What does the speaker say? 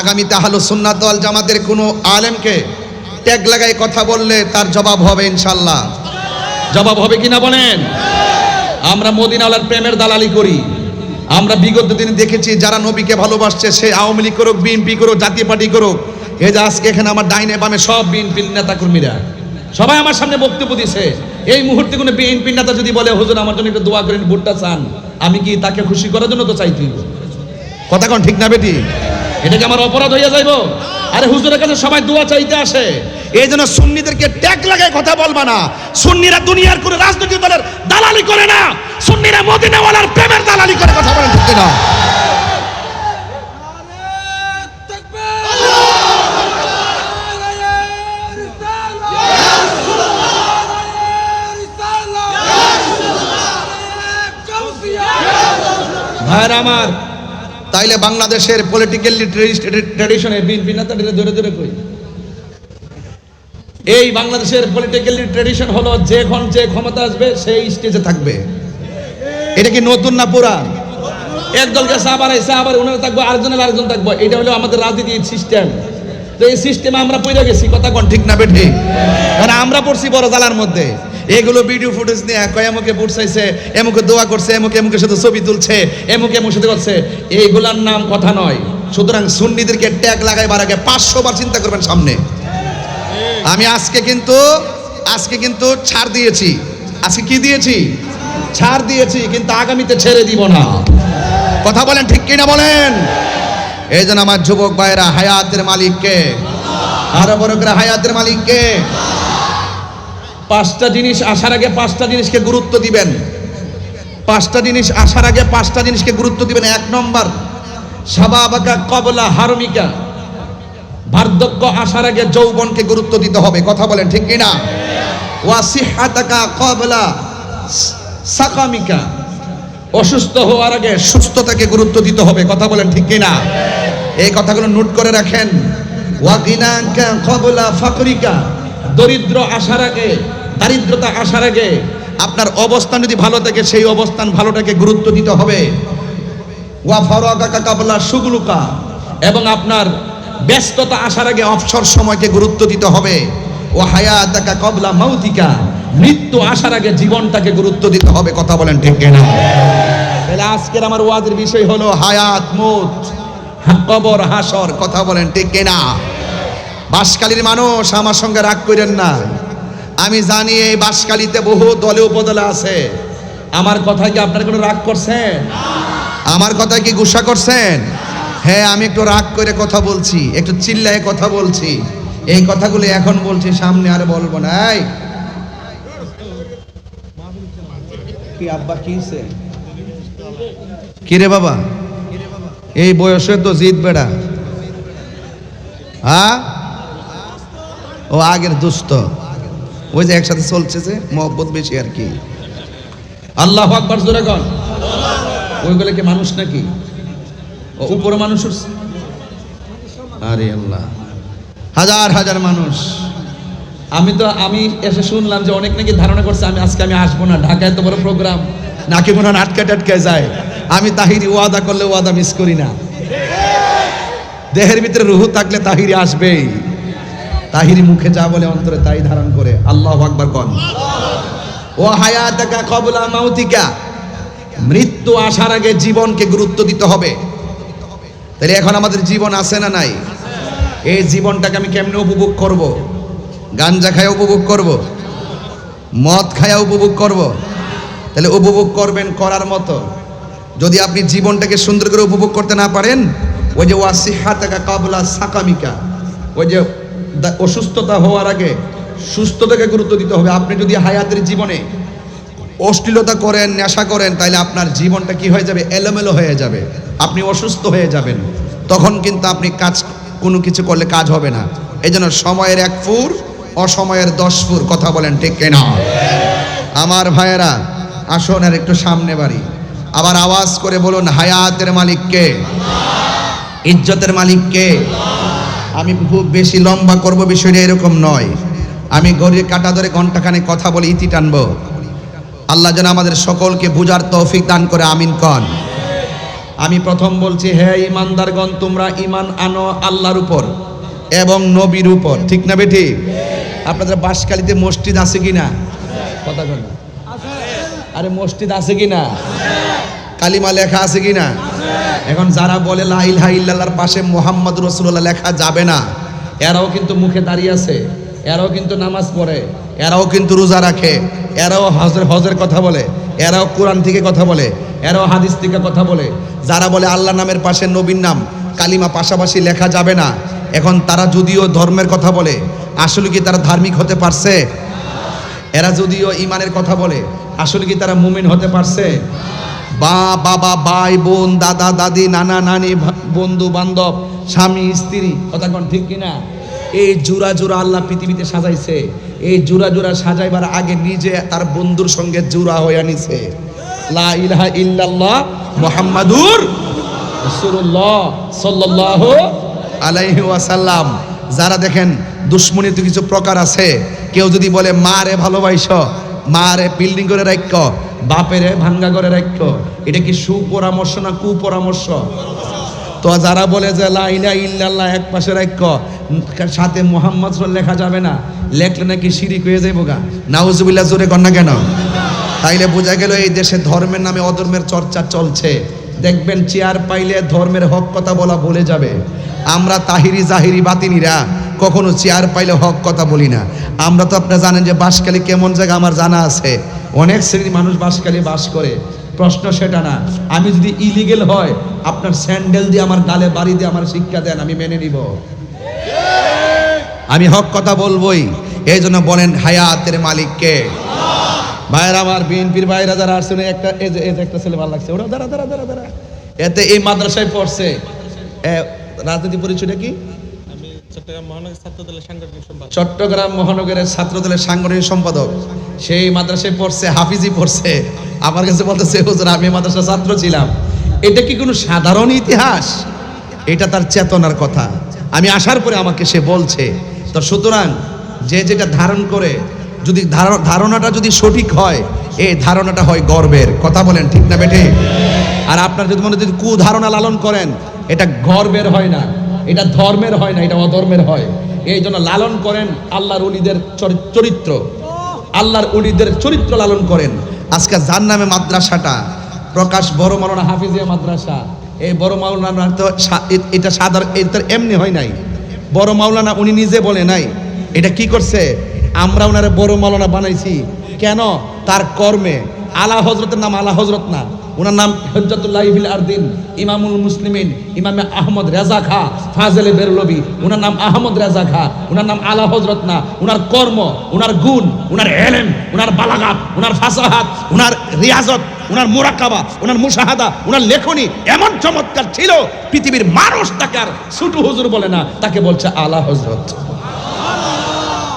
আগামীতে আহলো সুন্নাত জামাতের কোনো আলেমকে ট্যাগ লাগাই কথা বললে তার জবাব হবে ইনশাল্লাহ জবাব হবে কিনা বলেন? আমরা মদিনাওয়ালার প্রেমের দালালি করি। আমরা বিগত দিনে দেখেছি যারা নবীকে ভালোবাসছে, সে আওয়ামী লীগ করুক, বিএনপি করুক, জাতীয় পার্টি করুক, এই যে আজকে এখানে আমার ডাইনে বামে সব বিএনপির নেতা কর্মীরা সবাই আমার সামনে বক্তব্য দিছে। এই মুহূর্তে কোনো বিএনপি নেতা যদি বলে, হুজুর, আমার জন্য একটু দোয়া করেন, ভোটটা চান, আমি কি তাকে খুশি করার জন্য তো চাইছি কথা কোন ঠিক না বেটি? এটা কি আমার অপরাধ হইয়া যাইব? আরে হুজুরের কাছে সবাই দোয়া চাইতে আসে। এই জন্য সুন্নিদেরকে ট্যাগ লাগায় কথা বলবা না। সুন্নিরা দুনিয়ার কোনো রাজনৈতিক দলের দালালি করে না। সুন্নিরা মদিনাওয়ালার প্রেমের দালালি করে কথা বলেন ঠিক না ভাইর আমার তাইলে বাংলাদেশের পলিটিক্যাল ট্রেডিশনে বিএনপি ধরে ধরে কই এই বাংলাদেশের পলিটিক্যাল ট্রেডিশন হলো যখন যে ক্ষমতা আসবে, সেই স্টেজে থাকবে। এটা কি নতুন না পুরান? একদল গেছে, আবার এসে আবার ওনারা থাকব, আরেকজনের আরেকজন থাকব। এটা হলো আমাদের রাজনীতির সিস্টেম তো এই সিস্টেমে আমরা পড়ে গেছি, কথা কোন ঠিক না বেঠি কারণ আমরা পড়ছি বড় জালার মধ্যে। এগুলো ভিডিও ফুটেজ নিয়ে কয়, এমুকে পড়ছাইছে এমুকে দোয়া করছে, এমুকে এমুকের সাথে ছবি তুলছে, এমুকে, এমুক সাথে করছে এইগুলার নাম কথা নয়। সুতরাং সুন্নিদেরকে ট্যাগ লাগাইবার আগে পাঁচশো বার চিন্তা করবেন সামনে। আমি আজকে কিন্তু আজকে কিন্তু ছাড় দিয়েছি। আজকে কি দিয়েছি? ছাড় দিয়েছি, কিন্তু আগামীতে ছেড়ে দিব না। কথা বলেন ঠিক কিনা বলেন? এই জন্য আমার যুবক ভাইরা হায়াতের মালিককে। আরও বড় করে হায়াতের মালিককে। পাঁচটা জিনিস আসার আগে পাঁচটা জিনিসকে গুরুত্ব দিবেন। পাঁচটা জিনিস আসার আগে পাঁচটা জিনিসকে গুরুত্ব দিবেন। এক নম্বর, সাবাবাকা কবলা হারমিকা। বার্ধক্য আসার আগে যৌবনকে গুরুত্ব দিতে হবে। কথা বলেন ঠিক কিনা? ওয়াসিহাতাকা কবলা সাকামিকা। অসুস্থ হওয়ার আগে সুস্থতাকে গুরুত্ব দিতে হবে। কথা বলেন ঠিক কিনা? এই কথাগুলো নোট করে রাখেন। ওয়াগিনাকা কবলা ফাকরিকা। দরিদ্র আসার আগে, দারিদ্রতা আসার আগে আপনার অবস্থান যদি ভালো থাকে, সেই অবস্থান ভালোটাকে গুরুত্ব দিতে হবে। সুগলুকা এবং আপনার ব্যস্ততা আসার আগে অবসর সময়কে গুরুত্ব দিতে হবে। ও হায়াতাকা কবলা মাউতিকা। মৃত্যু আসার আগে জীবনটাকে গুরুত্ব দিতে হবে, কথা বলেন ঠিক কিনা? তাহলে আজকের আমার ওয়াজের বিষয় হলো হায়াত, মৌত কবর, হাসর, কথা বলেন ঠিক কিনা? বাসকালীর মানুষ আমার সঙ্গে রাগ করেন না। আমি জানি এই বাসকালীতে বহু দলে উপদলে আছে। আমার কথায় কি আপনার কোনো রাগ করছেন? আমার কথা কি গুসা করছেন? হ্যাঁ আমি একটু রাগ করে কথা বলছি একটু চিল্লায় কথা বলছি। এই কথাগুলো এখন বলছি সামনে আর বলব না। এই। কি আব্বা কিছে কি রে বাবা? এই বয়সে তো জিত বেড়া। হ্যাঁ? ও আগের দুষ্ট। ওই যে একসাথে চলছে যে মহব্বত বেশি আর কি। আল্লাহ আকবার জোরে কন। ওইগুলো কি মানুষ নাকি? ও উপরে মানুষ আরে আল্লাহ। হাজার হাজার মানুষ। আমি তো, আমি এসে শুনলাম যে অনেক নাকি ধারণা করছে আমি আজকে আমি আসব না, ঢাকায় তো বড় প্রোগ্রাম নাকি মনে হয় আটকে টাটকে যায়। আমি তাহিরি ওয়াদা করলে ওয়াদা মিস করি না। দেহের ভিতরে রুহু থাকলে তাহিরি আসবেই। তাহিরি মুখে যা বলে অন্তরে তাই ধারণ করে। আল্লাহ আকবার কন। ও হায়াতাকা কবলা মাউতিকা, মৃত্যু আসার আগে জীবনকে গুরুত্ব দিতে হবে। তাহলে এখন আমাদের জীবন আছে না নাই? এই জীবনটাকে আমি কেমনে উপভোগ করব? গাঞ্জা খায় উপভোগ করব? মদ খায়া উপভোগ করব? তাহলে উপভোগ করবেন করার মতো। যদি আপনি জীবনটাকে সুন্দর করে উপভোগ করতে না পারেন, ওই যে ওয়াসিহাতাকা কাবলা সাকামিকা, ওই যে অসুস্থতা হওয়ার আগে সুস্থতাকে গুরুত্ব দিতে হবে। আপনি যদি হায়াতের জীবনে অশ্লীলতা করেন, নেশা করেন তাহলে আপনার জীবনটা কি হয়ে যাবে? এলোমেলো হয়ে যাবে। আপনি অসুস্থ হয়ে যাবেন। তখন কিন্তু আপনি কাজ, কোনো কিছু করলে কাজ হবে না। এই জন্য সময়ের এক ফুর, অসময়ের দশ ফুর, কথা বলেন ঠিক কিনা? আমার ভাইয়েরা, আসুন আর একটু সামনে বাড়ি। আবার আওয়াজ করে বলুন, হায়াতের মালিককে ইজ্জতের মালিককে আমি খুব বেশি লম্বা করব বিষয়টা এরকম নয়। আমি গড়িয়ে কাটা ধরে ঘন্টাখানে কথা বলে ইতি টানব। আল্লাহ যেন আমাদের সকলকে বুঝার তৌফিক দান করে, আমিন কন। আমি প্রথম বলছি, হে ইমানদারগণ, তোমরা ইমান আনো আল্লাহর উপর এবং নবীর উপর। ঠিক না বেটি আপনাদের বাসকালিতে মসজিদ আছে কিনা? কথা বল আরে মসজিদ আছে কিনা? কালিমা লেখা আছে কিনা এখন যারা বলে লা ইলাহা ইল্লাল্লাহর পাশে মোহাম্মদ রসুল্লাহ লেখা যাবে না। এরাও কিন্তু মুখে দাঁড়িয়ে আছে, এরাও কিন্তু নামাজ পড়ে, এরাও কিন্তু রোজা রাখে, এরাও হজের হজের কথা বলে, এরাও কোরআন থেকে কথা বলে, এরাও হাদিস থেকে কথা বলে। যারা বলে আল্লাহ নামের পাশে নবীর নাম, কালিমা পাশাপাশি লেখা যাবে না, এখন তারা যদিও ধর্মের কথা বলে, আসলে কি তারা ধার্মিক হতে পারছে? এরা যদিও ইমানের কথা বলে, আসলে কি তারা মুমিন হতে পারছে? বা বাবা ভাই, বোন, দাদা, দাদি, নানা, নানি বন্ধু, বান্ধব, স্বামী, স্ত্রী, কথা কোন ঠিক কিনা? এই জোড়া জোড়া আল্লাহ পৃথিবীতে সাজাইছে। এই জোড়া জোড়া সাজাইবার আগে নিজে তার বন্ধুর সঙ্গে জোড়া হয়ে আনিছে লা ইলাহা ইল্লাল্লাহ মুহাম্মাদুর রাসূলুল্লাহ সাল্লাল্লাহু আলাইহি ওয়াসাল্লাম। যারা দেখেন দুশ্মনীর তো কিছু প্রকার আছে। কেউ যদি বলে, মা রে ভালোবাইস মা রে বিল্ডিং করে রাখ বাপেরে ভাঙ্গা করে রাখ এটা কি সুপরামর্শ না কুপরামর্শ? তো যারা বলে যে লা ইলাহা ইল্লাল্লাহ এক পাশে রাখ, সাথে মোহাম্মদ লেখা যাবে না। লেখলে নাকি শিরিক হয়ে যাইব গা। নাউজুবিল্লাহ, জোরে কর না কেন? তাইলে বোঝা গেল এই দেশে ধর্মের নামে অধর্মের চর্চা চলছে। দেখবেন চেয়ার পাইলে ধর্মের হক কথা বলা ভুলে যাবে। আমরা তাহিরি জাহিরি বাতিনিরা কখনো চেয়ার পাইলে হক কথা বলি না। আমরা তো আপনারা জানেন যে বাসকালী কেমন জায়গা আমার জানা আছে। অনেক শ্রেণির মানুষ বাসকালী বাস করে। প্রশ্ন সেটা না। আমি যদি ইলিগেল হয় আপনার স্যান্ডেল দিয়ে আমার গালে বাড়ি দিয়ে আমার শিক্ষা দেন আমি মেনে নিব। আমি হক কথা বলবোই। এই জন্য বলেন হায়াতের মালিককে। ভাইয়ের আমার বিএনপির ভাইরা যারা আসছে না, একটা একটা ছেলে ভালো লাগছে। ওরা দাঁড়া দাঁড়া দাঁড়া দাঁড়া। এতে এই মাদ্রাসায় পড়ছে। রাজনীতি পরিচয়টা কি চট্টগ্রাম মহানগরের ছাত্র দলের সাংগঠনিক সম্পাদক। সেই মাদ্রাসায় পড়ছে, হাফিজি পড়ছে। আমার কাছে বলতেছে, হুজুর, আমি এই মাদ্রাসার ছাত্র ছিলাম। এটা কি কোনো সাধারণ ইতিহাস? এটা তার চেতনার কথা। আমি আসার পরে আমাকে সে বলছে। তো সুতরাং যে যেটা ধারণ করে, যদি ধার- ধারণাটা যদি সঠিক হয়, এই ধারণাটা হয় গর্বের। কথা বলেন ঠিক না বেঠে? আর আপনার যদি মনে যদি কুধারণা লালন করেন, এটা গর্বের হয় না। এটা ধর্মের হয় না, এটা অধর্মের হয়। এই জন্য লালন করেন আল্লাহর অলিদের চরি- চরিত্র। আল্লাহর অলিদের চরিত্র লালন করেন। আজকে যার নামে মাদ্রাসাটা, প্রকাশ বড় মাওলানা হাফিজিয়া মাদ্রাসা। এই বড় মাওলানা তো এটা সাধারণ এটা এমনি হয় নাই। বড় মাওলানা উনি নিজে বলে নাই। এটা কি করছে? আমরা ওনারে বড় মাওলানা বানাইছি। কেন? তার কর্মে। আলা হজরতের নাম আলা হজরত না। ওনার নাম ফিল আরদিন, ইমামুল মুসলিমিন, ইমামে আহমদ রেজা খা, ফাজেলে বেরলবি। ওনার নাম আহমদ রেজা খা ওনার নাম আলা হজরত না। ওনার কর্ম ওনার গুণ ওনার এলেম ওনার বালাগাত ওনার ফাসাহাত ওনার রিয়াজত ওনার মোরাকাবা ওনার মুশাহাদা ওনার লেখনী এমন চমৎকার ছিল, পৃথিবীর মানুষ তাকে আর ছুটু হুজুর বলে না, তাকে বলছে আলা হজরত